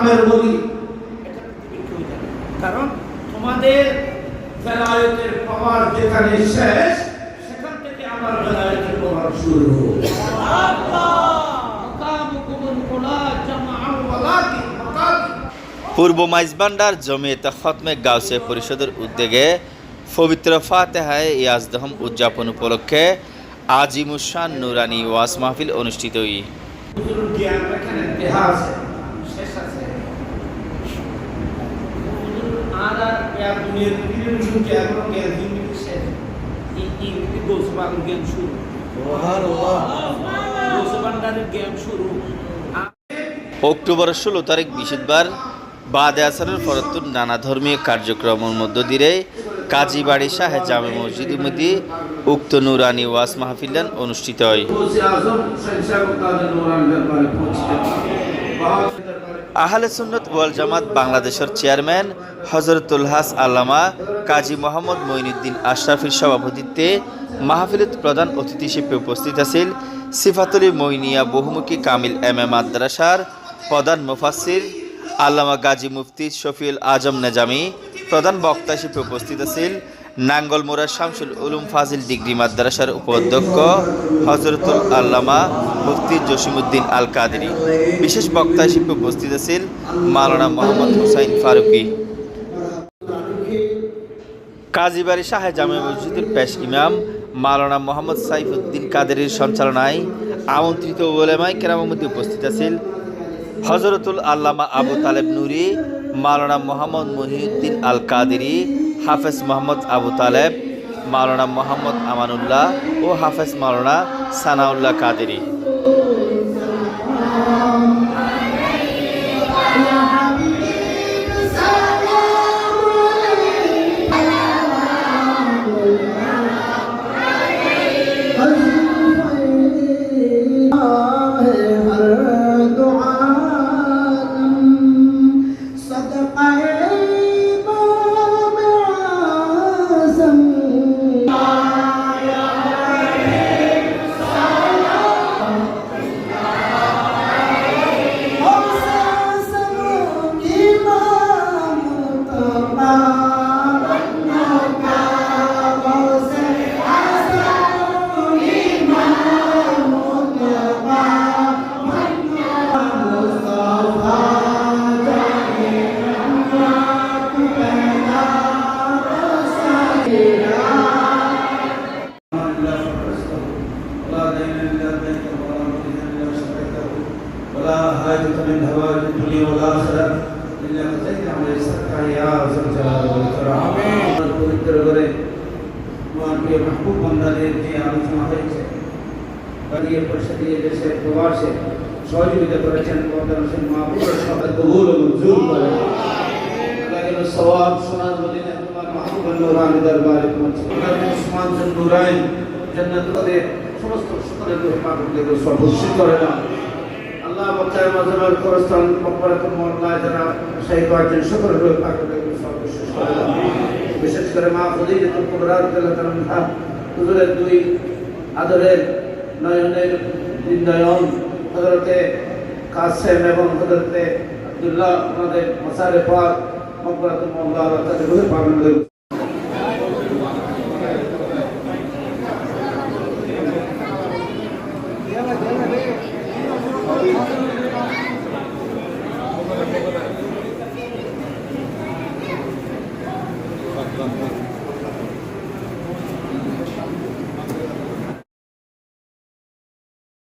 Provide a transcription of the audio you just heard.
আমের বলি। কারণ তোমাদের বেলায়েতের পাওয়ার যেখানে শেষ সেখান থেকে আমার বেলায়েতের পাওয়ার শুরু। পূর্ব মাইজবান্ডার জমিয়তে খতমে গাউসে পরিষদের উদ্যোগে পবিত্র ফাতেহায় ইয়াজদহম উদযাপন উপলক্ষে আজিমুসান নুরানি ওয়াস মাহফিল অনুষ্ঠিত আর আর পেয়ার দুনিয়ার পৃথিবীর হুজুর জ্ঞান এবং জ্ঞান দিন শেষ এই এই এই গৌসবান জ্ঞান শুরু গৌসবান্ডারের জ্ঞান শুরু অক্টোবর ষোলো তারিখ বৃহস্পতিবার বাদে আসরের ফরতুর নানা ধর্মীয় কার্যক্রমের মধ্য দিয়ে কাজীবাড়ি শাহে জামে মসজিদ মধ্যে উক্ত নুরানি ওয়াস মাহফিলান অনুষ্ঠিত হয়। আহলে সুন্নত ওয়াল জামাত বাংলাদেশের চেয়ারম্যান হজরতুল হাস আল্লামা কাজী মোহাম্মদ মঈনুদ্দিন আশরাফির সভাপতিত্বে মাহফিলত প্রধান অতিথি হিসেবে উপস্থিত আছেন সিফাতুলি মইনিয়া বহুমুখী কামিল এম এ মাদ্রাসার প্রধান মুফাসির আল্লামা গাজী মুফতি শফিউল আজম নেজামি প্রধান বক্তা হিসেবে উপস্থিত আছেন নাঙ্গলমোড়া শামসুল উলুম ফাজিল ডিগ্রি মাদ্রাসার উপাধ্যক্ষ হজরতুল আল্লামা মুফতি জসিমুদ্দিন আল কাদেরি বিশেষ বক্তা হিসেবে উপস্থিত আছেন মাওলানা মোহাম্মদ হুসাইন ফারুকি। কাজীবাড়ি শাহে জামে মসজিদের পেশ ইমাম মাওলানা মোহাম্মদ সাইফুদ্দিন কাদেরের সঞ্চালনায় আমন্ত্রিত ওলেমাই মধ্যে উপস্থিত আছেন হজরতুল আল্লামা আবু তালেব নুরি, মাওলানা মোহাম্মদ মহিউদ্দিন আল কাদেরি হাফেজ মোহাম্মদ আবু তালেব মাওলানা মোহাম্মদ আমানুল্লাহ ও হাফেজ মাওলানা সানাউল্লাহ কাদেরি। মাহবুব বান্দাদের যে আলোচনা হয়েছে বাড়িয়ে পরিষদীয় দেশের প্রবাসে সহযোগিতা করেছেন বর্তমান হোসেন মাহবুবের সবাই কবুল ও মঞ্জুর করে উসমান বিন নুরাইন জান্নাতুদের সমস্ত সকলের রূহে পাকগুলোকে সর্বস্বী করে না। আল্লাহ বক্তায় মাঝাবের খরস্থান মকবরাতুল মোল্লা যারা শহীদ হয়েছেন সকলের পাকগুলোকে সর্বস্বী করে না। বিশেষ করে মা খদিজাতুল কুবরা রাদিয়াল্লাহু তাআলা হুজুরের দুই আদরের নয়নের নয়ন হজরতে কাসেম এবং হজরতে আব্দুল্লাহ, ওনাদের মসারে পাক, মকবরাতুল মোল্লা তাদের পাকগুলোকে